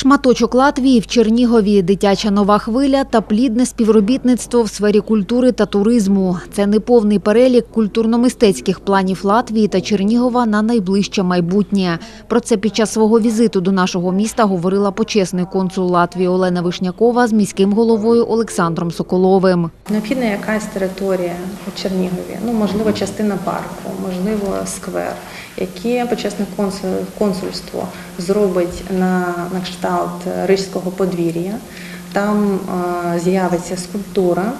Шматочок Латвії в Чернігові, дитяча нова хвиля та плідне співробітництво в сфері культури та туризму. Це неповний перелік культурно-мистецьких планів Латвії та Чернігова на найближче майбутнє. Про це під час свого візиту до нашого міста говорила почесний консул Латвії Олена Вишнякова з міським головою Олександром Соколовим. Необхідна якась територія у Чернігові, ну можливо, частина парку, можливо, сквер, яке почесне консул, консульство зробить на, на кшталт Рижського подвір'я. Там е, з'явиться скульптура.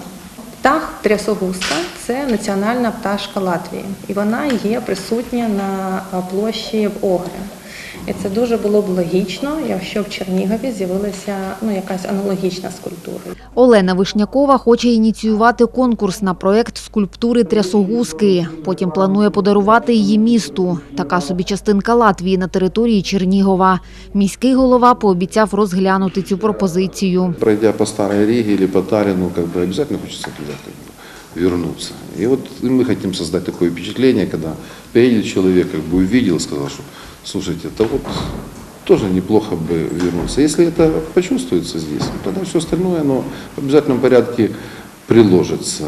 Птах трясогуска це національна пташка Латвії, і вона є присутня на е, площі в Огрі. І це дуже було б логічно, якщо в Чернігові з'явилася ну, якась аналогічна скульптура. Олена Вишнякова хоче ініціювати конкурс на проект скульптури трясогузки. Потім планує подарувати її місту. Така собі частинка Латвії на території Чернігова. Міський голова пообіцяв розглянути цю пропозицію. Пройдя по Старой Риге или по Тарину, как бы обязательно хочется туда как бы, вернуться. И вот мы хотим создать такое впечатление, когда приедет человек, как бы увидел, сказал, что слушайте, это вот тоже неплохо бы вернуться. Если это почувствуется здесь, тогда все остальное оно в обязательном порядке приложится.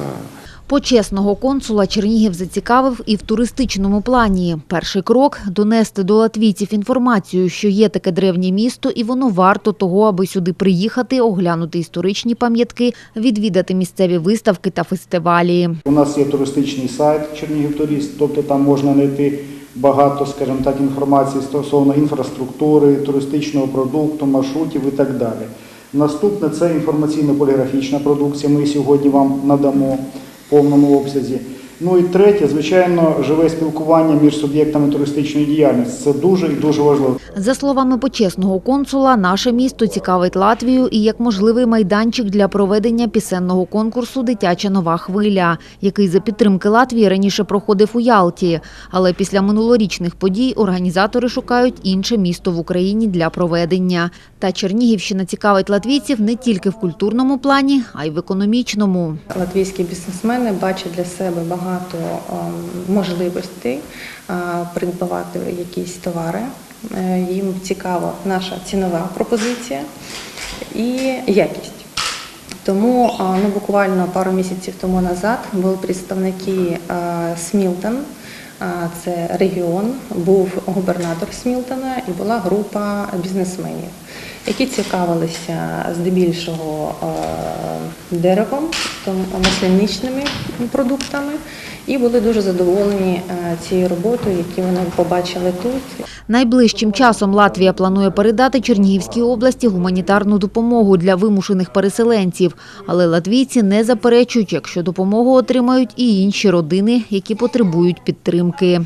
Почесного консула Чернігів зацікавив і в туристичному плані. Перший крок – донести до латвійців інформацію, що є таке древнє місто і воно варто того, аби сюди приїхати, оглянути історичні пам'ятки, відвідати місцеві виставки та фестивалі. У нас є туристичний сайт Чернігів Туріст, тобто там можна знайти багато, скажімо так, інформації стосовно інфраструктури, туристичного продукту, маршрутів і так далі. Наступне це інформаційно-поліграфічна продукція. Ми сьогодні вам надамо в повному обсязі. Ну і третє, звичайно, живе спілкування між суб'єктами туристичної діяльності. Це дуже і дуже важливо. За словами почесного консула, наше місто цікавить Латвію і як можливий майданчик для проведення пісенного конкурсу Дитяча нова хвиля, який за підтримки Латвії раніше проходив у Ялті. Але після минулорічних подій організатори шукають інше місто в Україні для проведення. Та Чернігівщина цікавить латвійців не тільки в культурному плані, а й в економічному. Латвійські бізнесмени бачать для себе багато ем, можливостей е, придбавати якісь товари. Е, Їм цікава наша цінова пропозиція і якість. Тому е, ну, буквально пару місяців тому назад були представники е, Смілтон, е, це регіон, був губернатор Смілтона і була група бізнесменів, які цікавилися здебільшого е, деревом, масляничними продуктами, і були дуже задоволені е, цією роботою, яку вони побачили тут. Найближчим часом Латвія планує передати Чернігівській області гуманітарну допомогу для вимушених переселенців. Але латвійці не заперечують, якщо допомогу отримають і інші родини, які потребують підтримки.